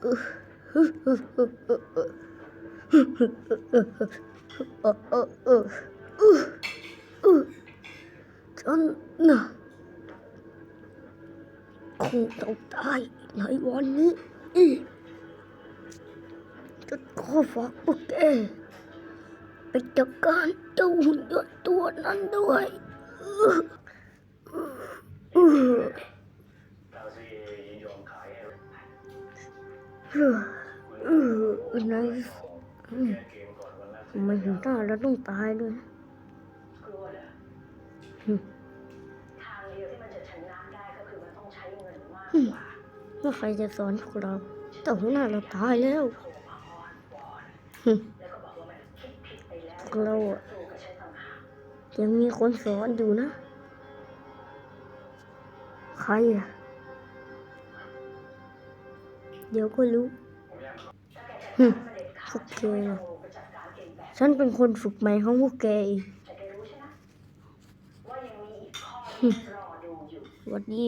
ฉันน่ะคงต้องตายในวันนี้อีกจะขอฝากพวกแกไปจัดการเจ้าหุ่นยนต์ตัวนั้นด้วย ออเออเออเออในไมถึงได้แล้วต้องตายด้วยทางเดียวที่มันจะชนะได้ก็คือมันต้องใช้เงินมากกว่าว่าใครจะสอนพวกเราแต่หัวหน้าเราตายแล้วพวกเราอะสู้กับฉันต่างหากยังมีคนสอนอยู่นะ ใครอะ เดี๋ยวก็รู้ถ้าแกจะอืมเสด็จพขาวดกแกช่วยน่ะเราไปจัดการเก่งแบบฉันเป็นคนฝึกใหม่ของพวกแกเองแต่แกรู้ใช่ไหมว่ายังมีอีกข้อที่รอดูอยู่สวัสดี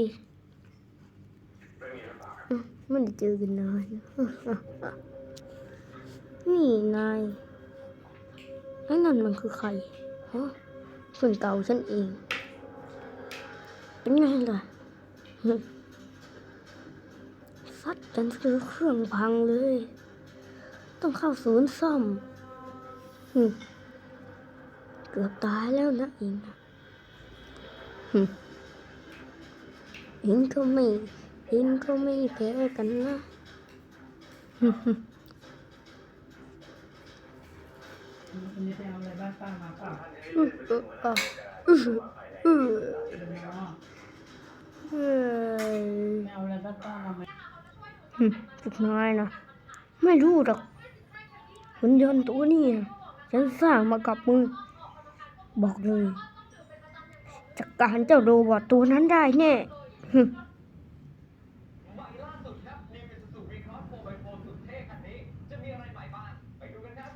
อืมไม่ได้เจอกันนานนี่นายไอ้นั่นมันคือใครฮะเพื่อนเก่าฉันเอง เป็นไงล่ะหึ ซัดกันซื้อเครื่องพังเลย ต้องเข้าศูนย์ซ่อมหึเกือบตายแล้วนะเองนะหึเองก็ไม่เองก็ไม่แพ้กันนะหึหึวันนี้ไปเอาอะไรบ้านป้ามาเปล่าอือเอออะอืออือเนาะเฮ้ยไม่เอาอะไรบ้านป้ามาไหม หึพวกนายนะ ไม่รู้หรอกหุ่นยนต์ตัวนี้นะฉันสร้างมากับมือ บอกเลยจัดการเจ้าโรบอทตัวนั้นได้แน่หึใหม่ล่าสุดครับ New Isuzu V-Cross 4x4 สุดเท่คันนี้จะมีอะไรใหม่บ้างไปดูกันครับ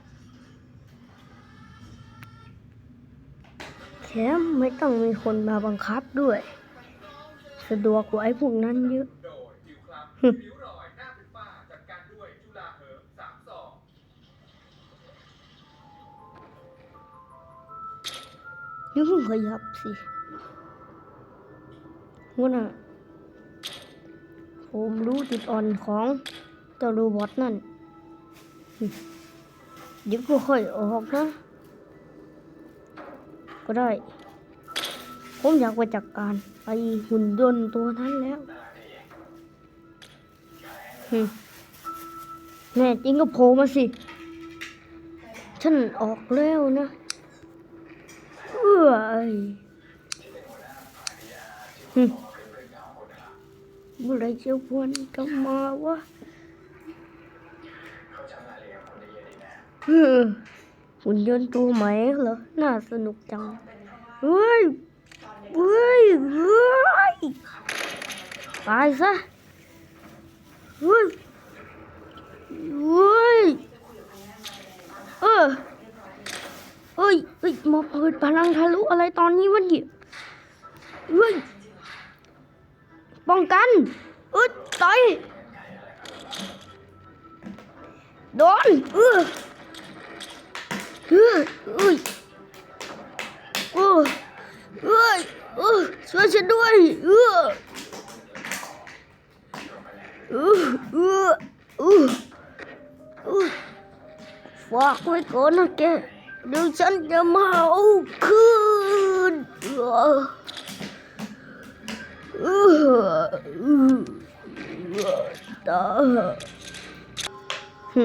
แถมไม่ต้องมีคนมาบังคับด้วย สะดวกกว่าไอ้พวกนั้นเยอะ อย่าเพิ่งขยับสิหัวหน้าผมรู้จุดอ่อนของเจ้าโรบอทนั่นเดี๋ยวก็ค่อยออกนะ ก็ได้ ผมอยากไปจัดการไอ้หุ่นยนต์ตัวนั้นแล้วหึแน่จริงก็โผล่มาสิ ฉันออกแล้วนะ เอ้ยหึเมื่อไรเจ้าพวนจะมาวะเออหุ่นยนต์ตัวใหม่เหรอ น่าสนุกจัง เฮ้ย เฮ้ย เฮ้ย ตายซะ เฮ้ย เฮ้ย เออ เอ้ยเอ้ยมาเปิดพลังทะลุอะไรตอนนี้วะเนี่ยเฮ้ยป้องกันเอ้ยต่อยโดนเออเออเอ้ยเออเอ้ยเออช่วยฉันด้วยเออเออเออเออเออฝากไว้ก่อนนะแก เดี๋ยวฉันจะมาเอาคืนเออเออเออตาหึ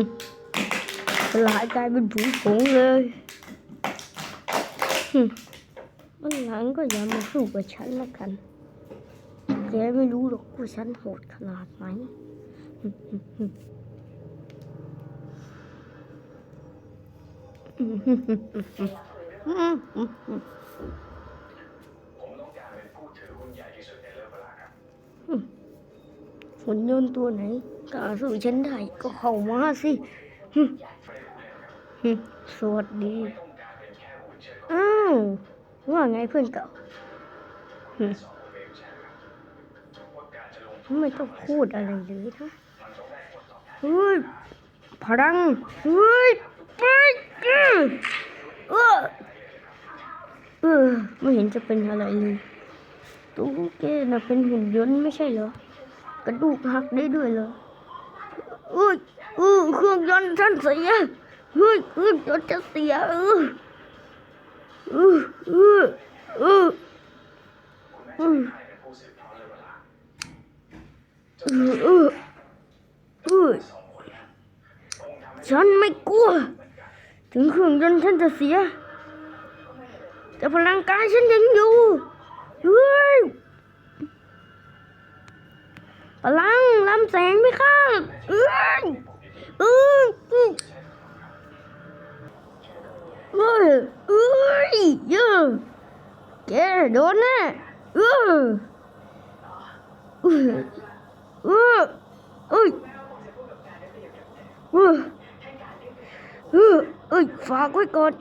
สลายกลายเป็นผงผงเลยหึวันหลังก็อย่ามาสู้กับฉันละกันแกไม่รู้หรอกว่าฉันโหดขนาดไหน ฝนยนตัวไหนต่อสู้ฉันได้ก็เข้ามาสิ สวัสดี อ้าว ว่าไงเพื่อนเก่าไม่ต้องพูดอะไรเลยนะเฮ้ยพลังเฮ้ยไป อืเออเออไม่เห็นจะเป็นอะไรเลยตุ๊กแกน่ะเป็นหุ่นยนต์ไม่ใช่เหรอ กระดูกหักได้ด้วยเหรออุ้ยอือเครื่องยนต์ท่านเสียเฮ้ยเครื่องยนต์จะเสียเออเออเออเออเออเออฉันไม่กลัว ถึงเครื่องยนต์ฉันจะเสีย แต่พลังกายฉันยังอยู่เฮ้ยพลังลำแสงไหมครับเอ้ยเอ้ยเอ้ยเอ้ยเยอะแกโดนแน่เออเออเออเอ้ย เออเออเอ้ยฝากไว้ก่อน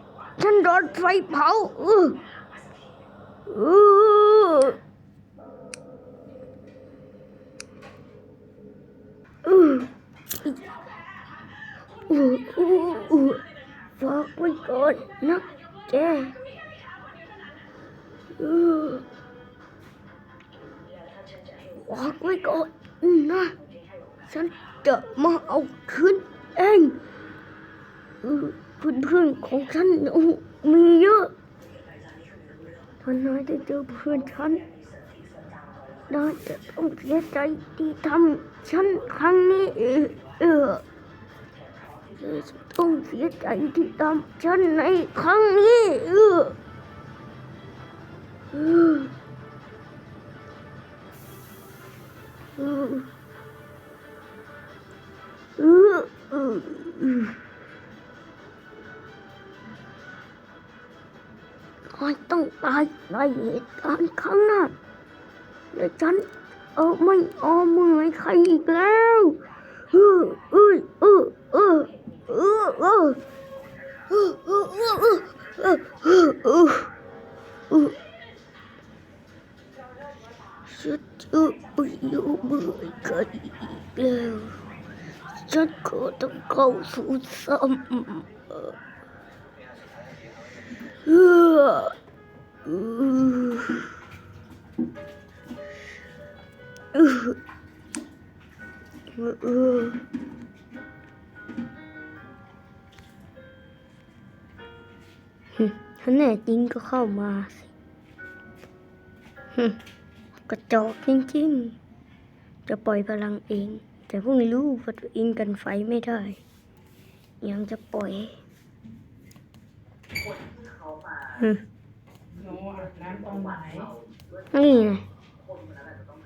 ฉันโดนไฟเผาเออเอออืออืออืออฝากไว้ก่อนนะแกอือฝากไว้ก่อนนะฉันจะมาเอาคืนเอง เออเพื่อนๆของฉันมีเยอะถ้านายได้เจอเพื่อนฉันน่าจะต้องเสียใจที่ทำฉันครั้งนี้เออเออเออต้องเสียใจที่ทำฉันในครั้งนี้เออเออเออเออ ออเออไม่ต้องตายในเหตุการณ์ครั้งหน้าเดี๋ยวฉันเออไม่เอามือให้ใครอีกแล้วเออเอ้ยเอเออเออเออเออเออเออเออเออเออเออฉันจะไม่เอามือให้ใครอีกแล้วฉันก็ต้องเข้าสู่ซ้ำ ถ้าแน่จริงก็เข้ามาสิกระจอกจริงๆ จะปล่อยพลังเอง แต่พวกนี้รู้ว่าตัวเองกันไฟไม่ได้ ยังจะปล่อย นี่ไง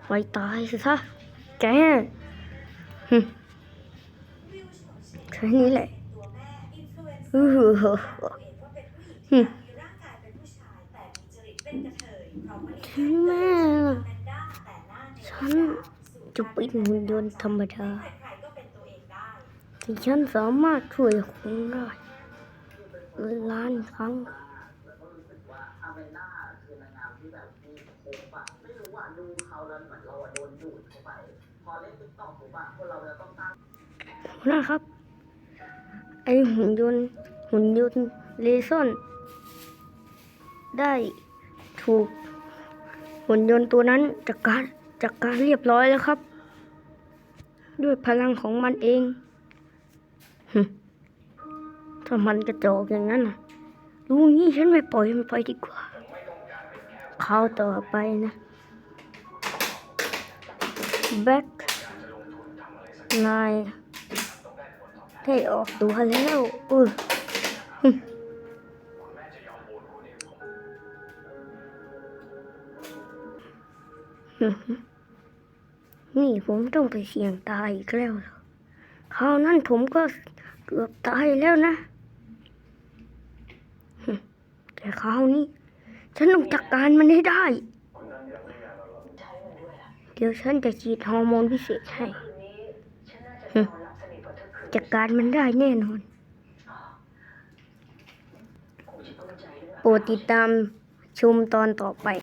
ไปตายสิซะแกฮึแค่นี้แหละฮึฮึฮึฮึถึงแม่ฉันจะเป็นหุ่นยนต์ธรรมดาแต่ฉันสามารถช่วยคนได้ล้านครั้ง อเมน่าคือนางงามที่แบบมีโคบ อะไม่รู้ว่าดูเขาแล้วเหมือนเราอะโดนดูดเข้าไป พอเล่นติ๊กต็อกถูกปะคนเราจะต้องตั้งนะครับ ไอหุ่นยนต์หุ่นยนต์เลซอน ได้ถูกหุ่นยนต์ตัวนั้นจัดการจัดการเรียบร้อยแล้วครับ ด้วยพลังของมันเองถ้ามันกระจอกอย่างนั้นนะรู้งี้ฉันไม่ปล่อยมันไปดีกว่า เข้าวต่อไปนะ แบ็คนายได้ออกตัวแล้วเออหึนี่ผมต้องไปเสี่ยงตายอีกแล้วเหรอคราวนั้นผมก็เกือบตายแล้วนะ แต่คราวนี้ ฉันต้องจัดการมันให้ได้ เดี๋ยวฉันจะฉีดฮอร์โมนพิเศษให้จัดการมันได้แน่นอน โปรดติดตามชมตอนต่อไป